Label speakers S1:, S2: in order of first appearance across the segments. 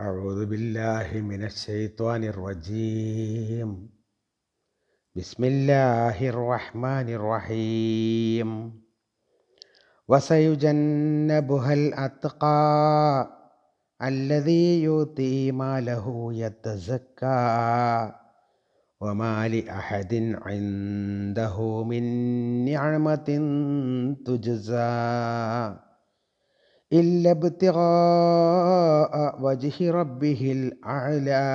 S1: أعوذ بالله من الشيطان الرجيم بسم الله الرحمن الرحيم وسيجنبها الأتقى الذي يؤتي ماله يتزكى وما لأحد عنده من نعمة تجزى إلا ابتغاء وجه ربه الأعلى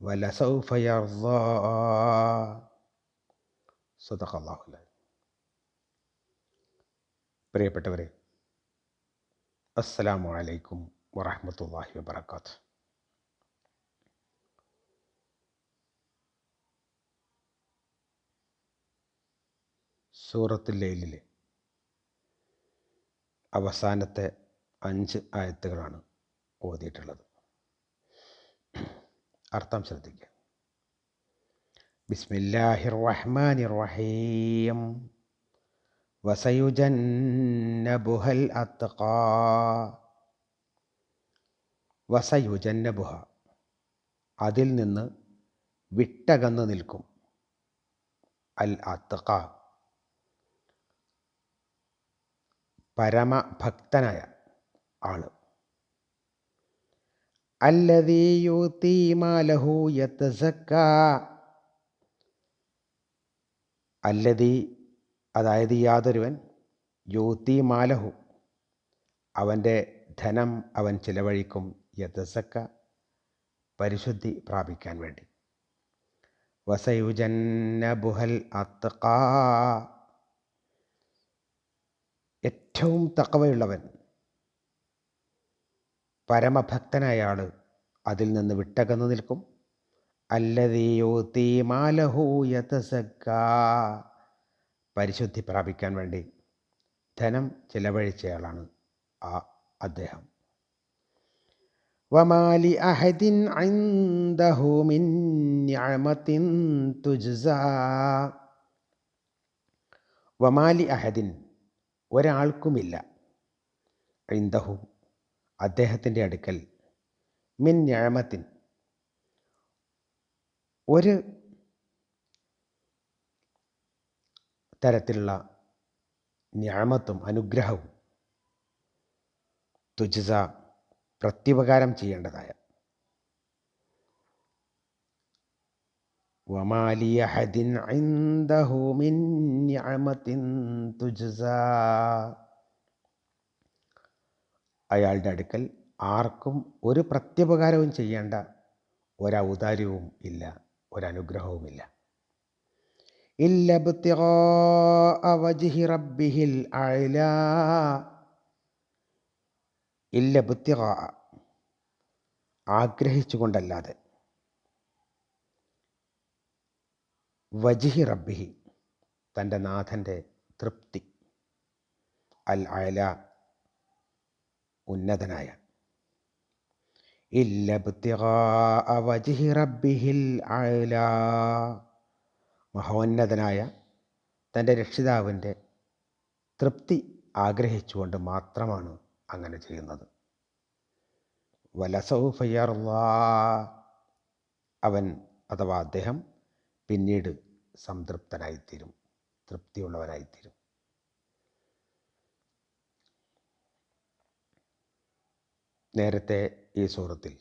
S1: ولسوف يرضى صدق الله العظيم പ്രിയപ്പെട്ടവരെ അസ്സലാമു അലൈക്കും വറഹ്മത്തുള്ളാഹി വബറകാത്ത് സൂറത്തുൽ ലൈലിലെ അവസാനത്തെ അഞ്ച് ആയത്തുകളാണ് ഓതിയിട്ടുള്ളത്. അർത്ഥം ശ്രദ്ധിക്കുക. ബിസ്മില്ലാഹിർ റഹ്മാനിർ റഹീം വസയുജന്നബുഹൽ അത്ഖാ. വസയുജന്നബുഹ. അതിൽ നിന്ന് വിട്ടകന്ന് നിൽക്കും. അൽ അത്ഖ. പരമഭക്തനായ ആൾ. അല്ലതീ യൂത്തി മാലഹു അല്ലതീ അതായത് യാതൊരുവൻ യൂത്തി മാലഹു. അവന്റെ ധനം അവൻ ചിലവഴിക്കും യഥസക്ക പരിശുദ്ധി പ്രാപിക്കാൻ വേണ്ടി. വസയുജന്ന ബുഹൽ അത്തഖാ ഏറ്റവും തക്കവയുള്ളവൻ. പരമഭക്തനായ ആൾ അതിൽ നിന്ന് വിട്ടകന്നു നിൽക്കും. അല്ലതീ മാലഹു യതസക്ക പരിശുദ്ധി പ്രാപിക്കാൻ വേണ്ടി ധനം ചിലവഴിച്ചയാളാണ് ആ അദ്ദേഹം. വമാലി അഹദിൻ ഐന്ദഹു മിൻ നിഅമത്തിൻ തുജ്സ. വമാലി അഹദിൻ ഒരാൾക്കുമില്ല. ഐന്ദഹു അദ്ദേഹത്തിന്റെ അടുക്കൽ. മിൻ ഞാമത്തിൻ ഒരു തരത്തിലുള്ള ഞാമത്തും അനുഗ്രഹവും തുജിസ പ്രത്യുപകാരം ചെയ്യേണ്ടതായ വമാലിയഹദിൻ عنده മിൻ നിഅമത്തിൻ تجزى. അയാളുടെ അടുക്കൽ ആർക്കും ഒരു പ്രത്യുപകാരവും ചെയ്യേണ്ട ഒരൗദാര്യവും ഇല്ല ഒരനുഗ്രഹവുമില്ല ആഗ്രഹിച്ചുകൊണ്ടല്ലാതെ വജിഹി റബ്ബിഹി തന്റെ നാഥന്റെ തൃപ്തി. അൽ അയല ഉന്നതനായ. വജിഹി റബ്ബിഹിൽ അയല മഹോന്നതനായ തന്റെ രക്ഷിതാവിന്റെ തൃപ്തി ആഗ്രഹിച്ചുകൊണ്ട് മാത്രമാണ് അങ്ങനെ ചെയ്യുന്നത്. വലസൗഫയർവാ അവൻ അഥവാ അദ്ദേഹം പിന്നീട് സംതൃപ്തനായിത്തീരും തൃപ്തിയുള്ളവനായിത്തീരും നേരത്തെ ഈ സൂറത്തിൽ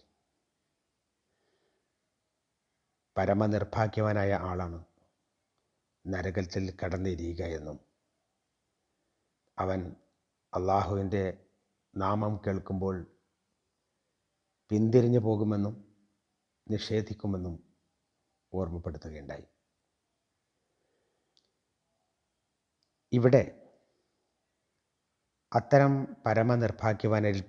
S1: പരമനിർഭാഗ്യവാനായ ആളാണ് നരകത്തിൽ കടന്നിരിക്കുക എന്നും അവൻ അള്ളാഹുവിന്റെ നാമം കേൾക്കുമ്പോൾ പിന്തിരിഞ്ഞു പോകുമെന്നും നിഷേധിക്കുമെന്നും ഓർമ്മപ്പെടുത്തുകയുണ്ടായി. ഇവിടെ അത്തരം പരമനിർഭാഗ്യവാനിൽ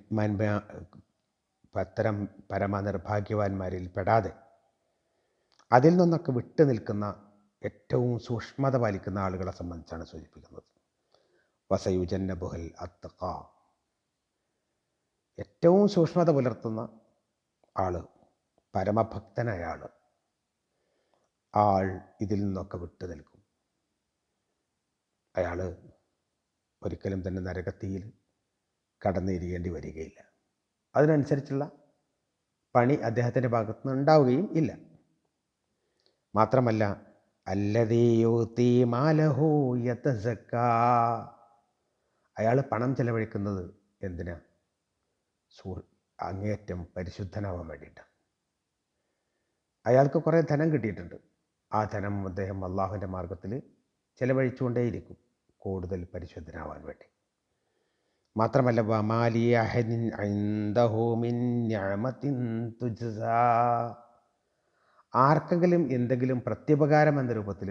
S1: അത്തരം പരമനിർഭാഗ്യവാന്മാരിൽ പെടാതെ അതിൽ നിന്നൊക്കെ വിട്ടു നിൽക്കുന്ന ഏറ്റവും സൂക്ഷ്മത പാലിക്കുന്ന ആളുകളെ സംബന്ധിച്ചാണ് സൂചിപ്പിക്കുന്നത്. വസയുജന്ന ബുഹൽ അത്തക്ക ഏറ്റവും സൂക്ഷ്മത പുലർത്തുന്ന ആൾ പരമഭക്തനായ ആൾ ആൾ ഇതിൽ നിന്നൊക്കെ വിട്ടു നിൽക്കും. അയാൾ ഒരിക്കലും തന്നെ നരകത്തിയിൽ കടന്നിരിക്കേണ്ടി വരികയില്ല. അതിനനുസരിച്ചുള്ള പണി അദ്ദേഹത്തിന്റെ ഭാഗത്തു നിന്ന് ഉണ്ടാവുകയും ഇല്ല. മാത്രമല്ല അയാൾ പണം ചെലവഴിക്കുന്നത് എന്തിനാ? സൂ അങ്ങേയറ്റം പരിശുദ്ധനാവാൻ വേണ്ടിയിട്ടാണ് അയാൾക്ക് കുറേ ധനം കിട്ടിയിട്ടുണ്ട്. ആ ധനം അദ്ദേഹം അള്ളാഹുവിന്റെ മാർഗത്തിൽ ചെലവഴിച്ചുകൊണ്ടേയിരിക്കും കൂടുതൽ പരിശുദ്ധനാവാൻ വേണ്ടി. മാത്രമല്ല ആർക്കെങ്കിലും എന്തെങ്കിലും പ്രത്യുപകാരം എന്ന രൂപത്തിൽ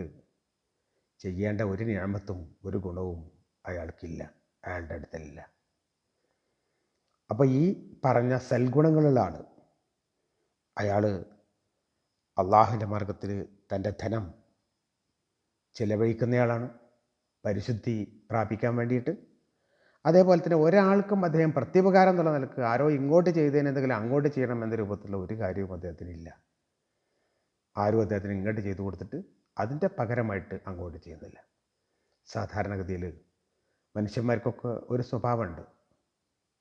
S1: ചെയ്യേണ്ട ഒരു ഞാമത്തും ഒരു ഗുണവും അയാൾക്കില്ല അയാളുടെ അടുത്തില്ല അപ്പോൾ ഈ പറഞ്ഞ സൽഗുണങ്ങളിലാണ് അയാൾ അള്ളാഹുവിന്റെ മാർഗത്തിൽ തന്റെ ധനം ചിലവഴിക്കുന്നയാളാണ്. പരിശുദ്ധി പ്രാപിക്കാൻ വേണ്ടിയിട്ട്. അതേപോലെ തന്നെ ഒരാൾക്കും അദ്ദേഹം പ്രത്യുപകാരം എന്നുള്ള നിലയ്ക്ക് ആരോ ഇങ്ങോട്ട് ചെയ്തതിന് എന്തെങ്കിലും അങ്ങോട്ട് ചെയ്യണം എന്ന രൂപത്തിലുള്ള ഒരു കാര്യവും അദ്ദേഹത്തിനില്ല ആരും അദ്ദേഹത്തിന് ഇങ്ങോട്ട് ചെയ്തു കൊടുത്തിട്ട് അതിന്റെ പകരമായിട്ട് അങ്ങോട്ട് ചെയ്യുന്നില്ല. സാധാരണഗതിയിൽ മനുഷ്യന്മാർക്കൊക്കെ ഒരു സ്വഭാവമുണ്ട്.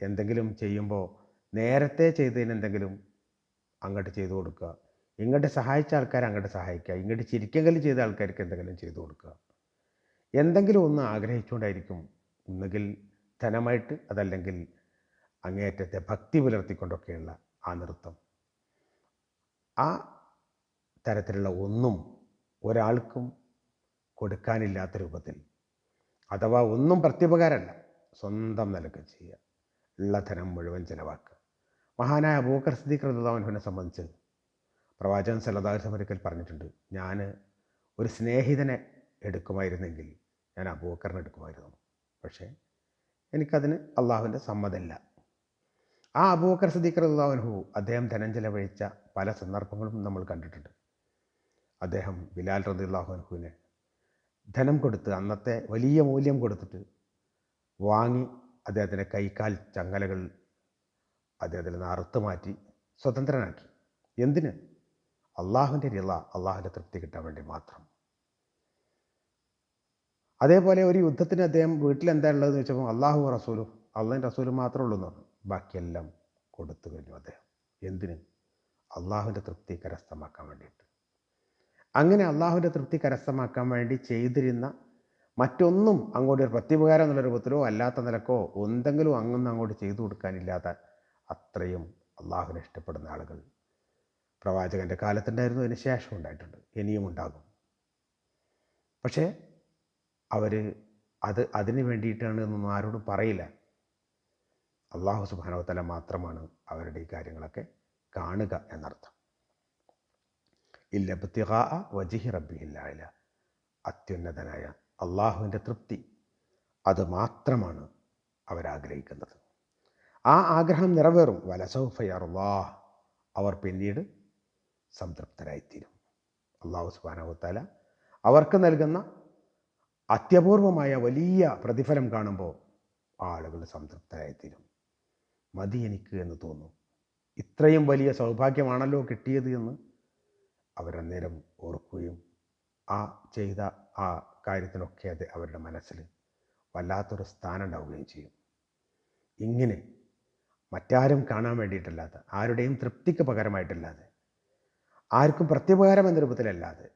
S1: എന്തെങ്കിലും ചെയ്യുമ്പോൾ നേരത്തെ ചെയ്തതിന് എന്തെങ്കിലും അങ്ങോട്ട് ചെയ്തു കൊടുക്കുക. ഇങ്ങോട്ട് സഹായിച്ച ആൾക്കാരെ അങ്ങോട്ട് സഹായിക്കുക. ഇങ്ങോട്ട് ചിരിക്കെങ്കിലും ചെയ്ത ആൾക്കാർക്ക് എന്തെങ്കിലും ചെയ്തു കൊടുക്കുക. എന്തെങ്കിലും ഒന്ന് ആഗ്രഹിച്ചുകൊണ്ടായിരിക്കും ഒന്നുകിൽ ധനമായിട്ട് അതല്ലെങ്കിൽ അങ്ങേയറ്റത്തെ ഭക്തി പുലർത്തിക്കൊണ്ടൊക്കെയുള്ള ആ നൃത്തം. ആ തരത്തിലുള്ള ഒന്നും ഒരാൾക്കും കൊടുക്കാനില്ലാത്ത രൂപത്തിൽ അഥവാ ഒന്നും പ്രത്യുപകാരമല്ല സ്വന്തം നിലയ്ക്ക് ചെയ്യുക. ഉള്ള ധനം മുഴുവൻ ചിലവാക്കുക. മഹാനായ അബൂക്കർ സ്ഥിതി റദ്ദാവിനെ സംബന്ധിച്ച് പ്രവാചകൻ സലദാസ് ഒരിക്കൽ പറഞ്ഞിട്ടുണ്ട് ഞാൻ ഒരു സ്നേഹിതനെ എടുക്കുമായിരുന്നെങ്കിൽ ഞാൻ അബൂബക്കറിനെ എടുക്കുമായിരുന്നു. പക്ഷേ എനിക്കതിന് അള്ളാഹുവിന്റെ സമ്മതമില്ല. ആ അബൂക്കർ സദീഖർ റദ്ദാവൻഹു അദ്ദേഹം ധനം ചെലവഴിച്ച പല സന്ദർഭങ്ങളും നമ്മൾ കണ്ടിട്ടുണ്ട്. അദ്ദേഹം ബിലാൽ റദിള്ളാഹുൻഹുവിനെ ധനം കൊടുത്ത് അന്നത്തെ വലിയ മൂല്യം കൊടുത്തിട്ട് വാങ്ങി അദ്ദേഹത്തിന്റെ കൈക്കാൽ ചങ്ങലകൾ അദ്ദേഹത്തിൽ നിന്ന് അറുത്ത് മാറ്റി സ്വതന്ത്രനാക്കി. എന്തിന്? അള്ളാഹുവിന്റെ റിള അള്ളാഹുവിന്റെ തൃപ്തി കിട്ടാൻ വേണ്ടി മാത്രം. അതേപോലെ ഒരു യുദ്ധത്തിന് അദ്ദേഹം വീട്ടിൽ എന്താ ഉള്ളതെന്ന് വെച്ചപ്പോൾ അള്ളാഹു റസൂലും അള്ളാഹിന്റെ റസൂലും മാത്രമേ ഉള്ളൂ എന്ന് പറഞ്ഞു. ബാക്കിയെല്ലാം കൊടുത്തു കഴിഞ്ഞു അദ്ദേഹം. എന്തിന്? അള്ളാഹുവിന്റെ തൃപ്തി കരസ്ഥമാക്കാൻ വേണ്ടിയിട്ട്. അങ്ങനെ അള്ളാഹുവിന്റെ തൃപ്തി കരസ്ഥമാക്കാൻ വേണ്ടി ചെയ്തിരുന്ന മറ്റൊന്നും അങ്ങോട്ട് ഒരു പ്രത്യുപകാരം എന്നുള്ള രൂപത്തിലോ അല്ലാത്ത നിലക്കോ എന്തെങ്കിലും അങ്ങൊന്നും അങ്ങോട്ട് ചെയ്തു കൊടുക്കാനില്ലാത്ത അത്രയും അള്ളാഹുവിനെ ഇഷ്ടപ്പെടുന്ന ആളുകൾ പ്രവാചകന്റെ കാലത്തുണ്ടായിരുന്നു അതിന് ശേഷം ഉണ്ടായിട്ടുണ്ട് ഇനിയും ഉണ്ടാകും. പക്ഷേ അവർ അത് അതിന് വേണ്ടിയിട്ടാണ് എന്നൊന്നും ആരോടും പറയില്ല. അള്ളാഹു സുബാനവത്തല മാത്രമാണ് അവരുടെ ഈ കാര്യങ്ങളൊക്കെ കാണുക എന്നർത്ഥം. ഇല്ലബ്തിഗ വജിഹി റബ്ബിഹില്ല അത്യുന്നതനായ അള്ളാഹുവിന്റെ തൃപ്തി അത് മാത്രമാണ് അവരാഗ്രഹിക്കുന്നത് ആ ആഗ്രഹം നിറവേറും. വലസൗഫയർ വലസൗഫയറുല്ലാഹ് അവർ പിന്നീട് സംതൃപ്തരായിത്തീരും. അള്ളാഹു സുബാനവത്താല അവർക്ക് നൽകുന്ന അത്യപൂർവമായ വലിയ പ്രതിഫലം കാണുമ്പോൾ ആളുകൾ സംതൃപ്തരായിത്തീരും. മതി എനിക്ക് എന്ന് തോന്നും. ഇത്രയും വലിയ സൗഭാഗ്യമാണല്ലോ കിട്ടിയത് എന്ന് അവരന്നേരം ഓർക്കുകയും ആ ചെയ്ത ആ കാര്യത്തിനൊക്കെ അത് അവരുടെ മനസ്സിൽ വല്ലാത്തൊരു സ്ഥാനം ഉണ്ടാവുകയും ചെയ്യും. ഇങ്ങനെ മറ്റാരും കാണാൻ വേണ്ടിയിട്ടല്ലാതെ ആരുടെയും തൃപ്തിക്ക് പകരമായിട്ടല്ലാതെ ആർക്കും പ്രത്യുപകാരം എന്ന രൂപത്തിലല്ലാതെ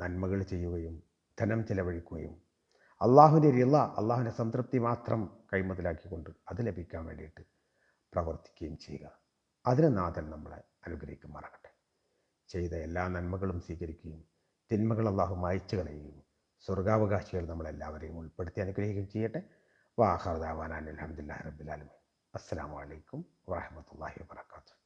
S1: നന്മകൾ ചെയ്യുകയും ധനം ചിലവഴിക്കുകയും അള്ളാഹുവിന്റെ റിള അള്ളാഹുവിന്റെ സംതൃപ്തി മാത്രം കൈമുതലാക്കിക്കൊണ്ട് അത് ലഭിക്കാൻ വേണ്ടിയിട്ട് പ്രവർത്തിക്കുകയും ചെയ്യുക. അതിന് നാഥൻ നമ്മളെ അനുഗ്രഹിക്കുമാറാകട്ടെ. ചെയ്ത എല്ലാ നന്മകളും സ്വീകരിക്കുകയും തിന്മകൾ അള്ളാഹു മായച്ചു കളയുകയും സ്വർഗാവകാശികൾ നമ്മളെല്ലാവരെയും ഉൾപ്പെടുത്തി അനുഗ്രഹിക്കുകയും ചെയ്യട്ടെ. വാഹർദാവാൻ അലഹമുല്ലാ റബ്ബുലാലമി അസ്സാം വലൈക്കും വാഹമത്തല്ലാഹി വാത്തു